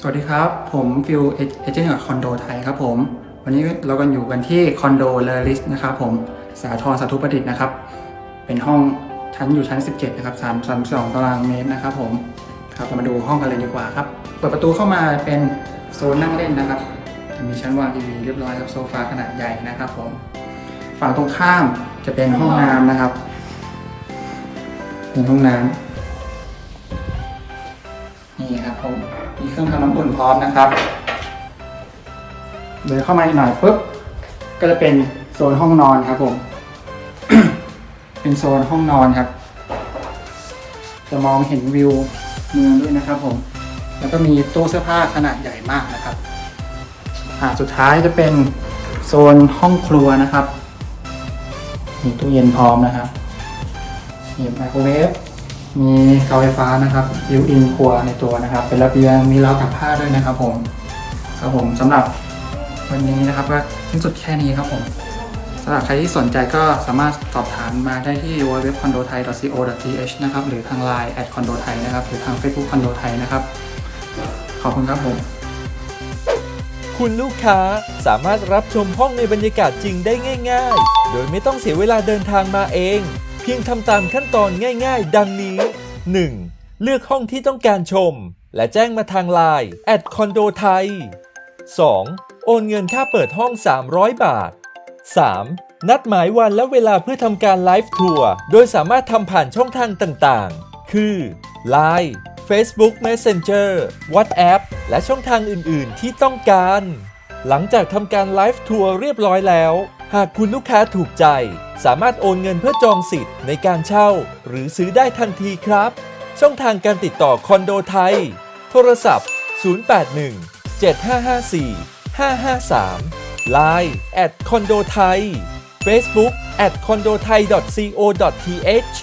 สวัสดีครับ ผมฟิลเอเจนต์กับคอนโดไทยครับผม วันนี้เรากันอยู่กันที่คอนโดเลอริสนะครับผมสาทรสาธุประดิษฐ์นะครับ เป็นห้องชั้นอยู่ชั้น 17 นะครับ3 3 2ตารางเมตรนะครับผมครับเรามาดูห้องกันเลยดีกว่าครับ เปิดประตูเข้ามาเป็นโซนนั่งเล่นนะครับ จะมีชั้นวางทีวีเรียบร้อยครับโซฟาขนาดใหญ่นะครับผม ฝั่งตรงข้ามจะเป็นห้องน้ำนะครับ เป็นห้องน้ำ นี่ครับผมมีเครื่องทำน้ำอุ่นพร้อมนะครับเดินเข้ามาอีกหน่อยปุ๊บก็จะเป็นโซนห้องนอนครับผม เป็นโซนห้องนอนครับ จะมองเห็นวิวเมืองด้วยนะครับผม แล้วก็มีตู้เสื้อผ้าขนาดใหญ่มากนะครับอ่าสุดท้ายจะเป็นโซนห้องครัวนะครับ มีตู้เย็นพร้อมนะครับมีไมโครเวฟ มีเตาไฟฟ้านะครับยิวอินครัวในตัวนะครับ เป็นระเบียงมีราวตักผ้าด้วยนะครับผมครับผมสำหรับวันนี้นะครับก็สิ้นสุดแค่นี้ครับผมสำหรับใครที่สนใจก็สามารถสอบถามมาได้ที่ www.condothai.co.th นะครับหรือทาง Line @condo thai นะครับหรือทาง Facebook condo thai นะครับ ขอบคุณครับผมคุณลูกค้าสามารถรับชมห้องในบรรยากาศจริงได้ง่าย ๆ โดยไม่ต้องเสียเวลาเดินทางมาเอง พียงทำตามขั้นตอนง่ายๆ ดังนี้ 1. เลือกห้องที่ต้องการชม และแจ้งมาทางไลน์แอดคอนโดไทย 2. โอนเงินค่าเปิดห้อง 300 บาท 3. นัดหมายวันและเวลาเพื่อทำการไลฟ์ทัวร์ โดยสามารถทำผ่านช่องทางต่างๆ คือ Line Facebook Messenger WhatsApp และช่องทางอื่นๆ ที่ต้องการ หลังจากทำการไลฟ์ทัวร์เรียบร้อยแล้ว หากคุณลูกค้าถูกใจ สามารถโอนเงินเพื่อจองสิทธิ์ในการเช่า หรือซื้อได้ทันทีครับ ช่องทางการติดต่อคอนโดไทย โทรศัพท์ 081 7554 553 Line at คอนโดไทย Facebook at condothai.co.th